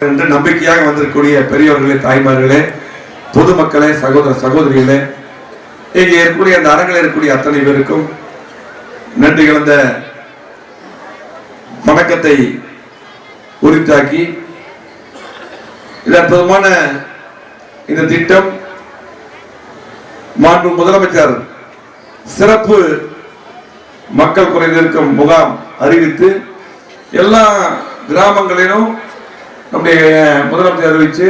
என்று நம்பிக்கையாக வந்திருக்கக்கூடிய பெரியவர்களே தாய்மார்களே பொதுமக்களே சகோதர சகோதரிகளே இங்கே இருக்கக்கூடிய அந்த அரங்கில் இருக்கக்கூடிய அத்தனை பேருக்கும் நன்றி கலந்த வணக்கத்தை உரித்தாக்கி இது அற்புதமான இந்த திட்டம் மாண்பு முதலமைச்சர் சிறப்பு மக்கள் குறைந்திருக்கும் முகாம் அறிவித்து எல்லா கிராமங்களிலும் நம்முடைய முதலமைச்சர் அறிவிச்சு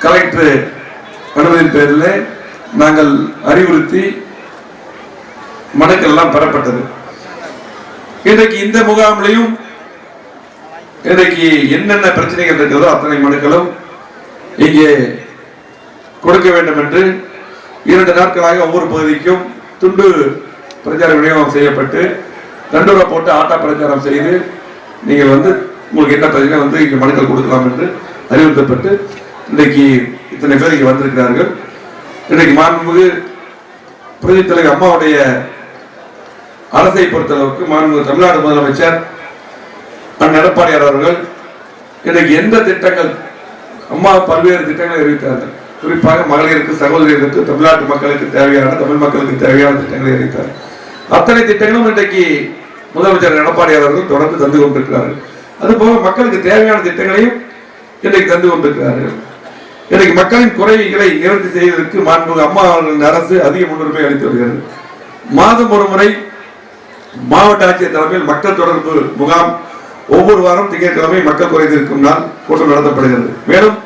கலெக்டர் அனுமதியின் பேரில் நாங்கள் அறிவுறுத்தி மனுக்கள் எல்லாம் பெறப்பட்டது. இன்றைக்கு இந்த முகாமிலையும் இன்றைக்கு என்னென்ன பிரச்சனைகள் இருக்கிறதோ அத்தனை மனுக்களும் இங்கே கொடுக்க வேண்டும் என்று இரண்டு நாட்களாக ஒவ்வொரு பகுதிக்கும் துண்டு பிரச்சார விநியோகம் செய்யப்பட்டு தண்டூரை போட்டு ஆட்டா பிரச்சாரம் செய்து நீங்கள் வந்து உங்களுக்கு என்ன பிரச்சனை வந்து இங்கே மனுக்கள் கொடுக்கலாம் என்று அறிவுறுத்தப்பட்டு இன்றைக்கு இத்தனை பேர் இங்கே வந்திருக்கிறார்கள். இன்றைக்கு மாண்புமிகு பிரதி தலைவர் அம்மாவுடைய அரசை பொறுத்தளவுக்கு மாண்புமிகு தமிழ்நாடு முதலமைச்சர் அண்ணன் எடப்பாடியார் அவர்கள் இன்றைக்கு எந்த திட்டங்கள் அம்மா பல்வேறு திட்டங்களை அறிவித்தார்கள். குறிப்பாக மகளிருக்கு சகோதரிகளுக்கு தமிழ்நாட்டு மக்களுக்கு தேவையான தமிழ் மக்களுக்கு தேவையான திட்டங்களை அறிவித்தார் அத்தனை திட்டங்களும் இன்றைக்கு முதலமைச்சர் எடப்பாடி அவர்கள் தொடர்ந்து தந்து கொண்டிருக்கிறார்கள். அதுபோக மக்களுக்கு தேவையான திட்டங்களையும் இன்றைக்கு தந்து கொண்டிருக்கிறார்கள். இன்றைக்கு மக்களின் குறைகளை நிவர்த்தி செய்வதற்கு மாண்புமிகு அம்மா அவர்களின் அரசு அதிக முன்னுரிமை அளித்து வருகிறது. மாதம் ஒரு முறை மாவட்ட ஆட்சியர் தலைமையில் மக்கள் தொடர்பு முகாம் ஒவ்வொரு வாரம் திங்கட்கிழமை மக்கள் குறைந்திருக்கும் நாள் கூட்டம் நடத்தப்படுகிறது. மேலும்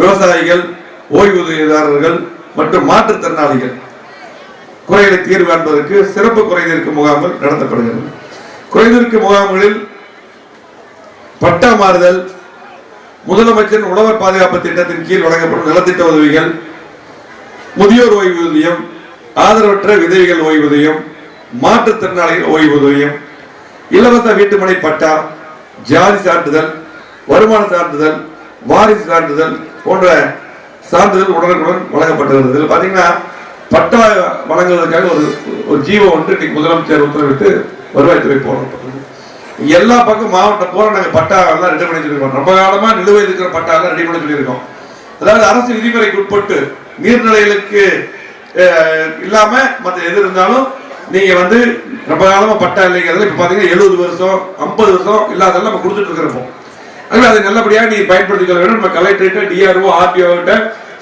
விவசாயிகள் ஓய்வூதியதாரர்கள் மற்றும் மாற்றுத்திறனாளிகள் குறைகளை தீர்வு காண்பதற்கு சிறப்பு குறைந்திருக்கும் முகாம்கள் நடத்தப்படுகிறது. குறைந்திருக்கும் முகாம்களில் பட்டா மாறுதல் முதலமைச்சரின் உழவர் பாதுகாப்பு திட்டத்தின் கீழ் வழங்கப்படும் நலத்திட்ட உதவிகள் முதியோர் ஓய்வூதியம் ஆதரவற்ற விதவிகள் ஓய்வூதியம் மாற்றுத்திறனாளிகள் ஓய்வூதியம் இலவச வீட்டுமனை பட்டா ஜாதி சான்றிதழ் வருமான சான்றிதழ் வாரிசு சான்றிதழ் போன்ற சான்றிதழ் உடனுக்குடன் வழங்கப்பட்டிருந்தது. பார்த்தீங்கன்னா பட்டா வழங்குவதற்காக ஒரு ஒரு ஜீவோ ஒன்று இன்னைக்கு முதலமைச்சர் உத்தரவிட்டு வருவாய்த்துறை போடப்பட்டது எல்லா பக்கம் மாவட்டம் போற நாங்கள் பட்டா எல்லாம் ரெடி பண்ணி சொல்லியிருக்கோம் ரொம்ப காலமாக நிலுவையில் இருக்கிற பட்டா எல்லாம் ரெடி பண்ணி சொல்லியிருக்கோம் அதாவது அரசு விதிமுறைக்கு உட்பட்டு நீர்நிலைகளுக்கு அஹ், இல்லாம மற்ற எது இருந்தாலும் நீங்க வந்து ரொம்ப காலமா பட்டா இல்லைங்கிறதுல இப்ப பாத்தீங்கன்னா எழுபது வருஷம் ஐம்பது வருஷம் இல்லாதெல்லாம் நம்ம கொடுத்துட்டு இருக்கிறப்போ அதனால அதை நல்லபடியாக நீ பயன்படுத்திக் கொள்ள வேண்டும். நம்ம கலெக்டர்கிட்ட டிஆர்ஓ ஆர்டிஓ கிட்ட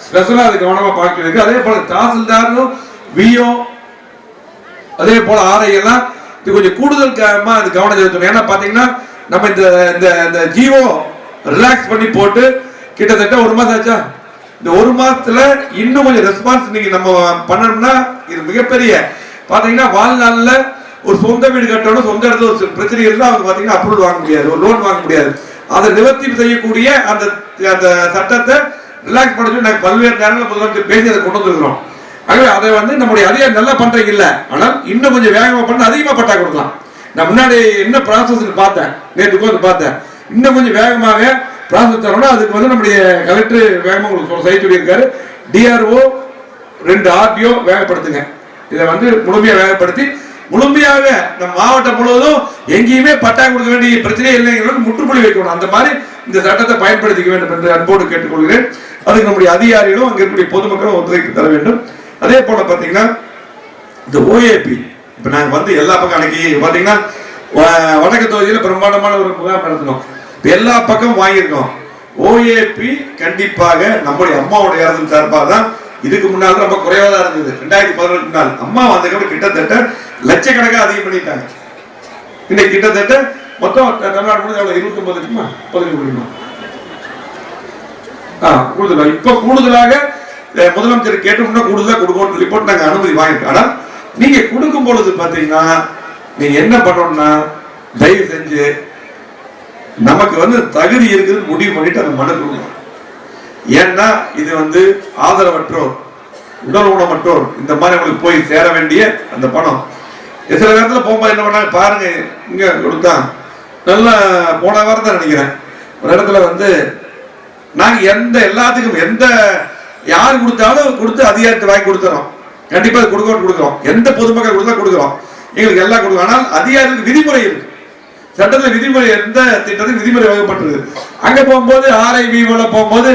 ஸ்பெஷலா அது கவனமா பார்க்க அதே போல தாசில்தாரும் விஓ அதே போல ஆர்ஐ எல்லாம் இது கொஞ்சம் கூடுதல் அது கவனம் செலுத்தணும் ஏன்னா பார்த்தீங்கன்னா நம்ம இந்த இந்த இந்த ஜியோ ரிலாக்ஸ் பண்ணி போட்டு கிட்டத்தட்ட ஒரு மாதம் ஆச்சா? இந்த ஒரு மாதத்தில் இன்னும் கொஞ்சம் ரெஸ்பான்ஸ் நீங்க நம்ம பண்ணணும்னா இது மிகப்பெரிய. பார்த்தீங்கன்னா வாழ்நாளில் ஒரு சொந்த வீடு கட்டணும் சொந்த இடத்துல ஒரு பிரச்சனை இருந்தால் அவங்க பார்த்தீங்கன்னா அப்ரூவல் வாங்க முடியாது ஒரு லோன் வாங்க முடியாது. அதை நிவர்த்தி செய்யக்கூடிய அந்த அந்த சட்டத்தை ரிலாக்ஸ் பண்ண சொல்லி பல்வேறு நேரங்களில் முதலமைச்சர் பேசி அதை கொண்டு வந்துருக்கிறோம். ஆகவே அதை வந்து நம்முடைய அதிகாரி நல்லா பண்றீங்க இல்ல. ஆனால் இன்னும் கொஞ்சம் வேகமா பண்ண அதிகமா பட்டா கொடுக்கலாம். நான் முன்னாடி என்ன ப்ராசஸ் பார்த்தேன். நேற்று வந்து பார்த்தேன். இன்னும் கொஞ்சம் வேகமாக ப்ராசஸ் தரணும் அதுக்கு வந்து நம்முடைய கலெக்டர் வேகமாக உங்களுக்கு சொல்ல செய்ய சொல்லியிருக்காரு. டிஆர்ஓ ரெண்டு ஆர்டிஓ வேகப்படுத்துங்க. இதை வந்து முழுமையாக வேகப்படுத்தி முழுமையாக நம் மாவட்டம் முழுவதும் எங்கேயுமே பட்டா கொடுக்க வேண்டிய பிரச்சனையே இல்லைங்கிறது முற்றுப்புள்ளி வைக்கணும். அந்த மாதிரி இந்த சட்டத்தை பயன்படுத்திக்க வேண்டும் என்று அன்போடு கேட்டுக்கொள்கிறேன். அதுக்கு நம்முடைய அதிகாரிகளும் அங்கே இருக்கக்கூடிய பொதுமக்களும் ஒத்துழைப்பு தர வேண்டும். அதே போல பாத்தீங்கன்னா இந்த ஓஏபி இப்ப நாங்க வந்து எல்லா பக்கம் அன்னைக்கு பாத்தீங்கன்னா வடக்கு தொகுதியில பிரம்மாண்டமான ஒரு முகாம் நடத்தினோம். எல்லா பக்கம் வாங்கியிருக்கோம். ஓஏபி கண்டிப்பாக நம்முடைய அம்மாவுடைய அரசு சார்பாக தான் இதுக்கு முன்னால் ரொம்ப குறைவாக தான் இருந்தது. ரெண்டாயிரத்தி பதினெட்டு நாள் அம்மா வந்ததுக்கு கிட்டத்தட்ட லட்சக்கணக்காக அதிகம் பண்ணிட்டாங்க. இன்னைக்கு கிட்டத்தட்ட மொத்தம் தமிழ்நாடு முழுவதும் எவ்வளவு? இருபத்தி ஒன்பது இருக்குமா பதினஞ்சு முடியுமா ஆ, கூடுதலாக இப்போ கூடுதலாக முதலமைச்சர் கேட்டு முன்ன கூடுதலா கொடுக்கணும் ரிப்போர்ட் நாங்கள் நாங்க அனுமதி வாங்கிட்டோம். ஆனா நீங்க கொடுக்கும் பொழுது பாத்தீங்கன்னா நீங்க என்ன பண்ணணும்னா தயவு செஞ்சு நமக்கு வந்து தகுதி இருக்குதுன்னு முடிவு பண்ணிட்டு அந்த மனு கொடுக்கணும் ஏன்னா இது வந்து ஆதரவற்றோர் உடல் ஊனமற்றோர் இந்த மாதிரி அவங்களுக்கு போய் சேர வேண்டிய அந்த பணம். சில நேரத்தில் போகும்போது என்ன பண்ணாங்க பாருங்க இங்க கொடுத்தான் நல்லா போன வாரம் தான் நினைக்கிறேன். ஒரு இடத்துல வந்து நாங்கள் எந்த எல்லாத்துக்கும் எந்த யார் கொடுத்தாலும் கொடுத்து அதிகாரத்தை வாங்கி கொடுத்துறோம். கண்டிப்பா அது கொடுக்க கொடுக்குறோம். எந்த பொதுமக்கள் கொடுத்தா கொடுக்குறோம். எங்களுக்கு எல்லாம் கொடுக்கும் ஆனால் அதிகாரத்துக்கு விதிமுறை இருக்கு. சட்டத்துல விதிமுறை எந்த திட்டத்துக்கு விதிமுறை வகுப்பட்டிருக்கு அங்க போகும்போது ஆர்ஐ விவோல போகும்போது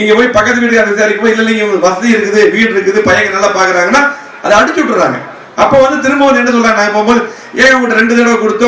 இங்க போய் பக்கத்து வீட்டுக்கார விசாரிக்கும் போது இல்ல இல்ல வசதி இருக்குது வீடு இருக்குது பையன் நல்லா பாக்குறாங்கன்னா அதை அடிச்சு விட்டுறாங்க. அப்போ வந்து திரும்ப வந்து என்ன சொல்றாங்க? நான் போகும்போது ஏன் உங்கள்கிட்ட ரெண்டு தடவை கொடுத்தோம்?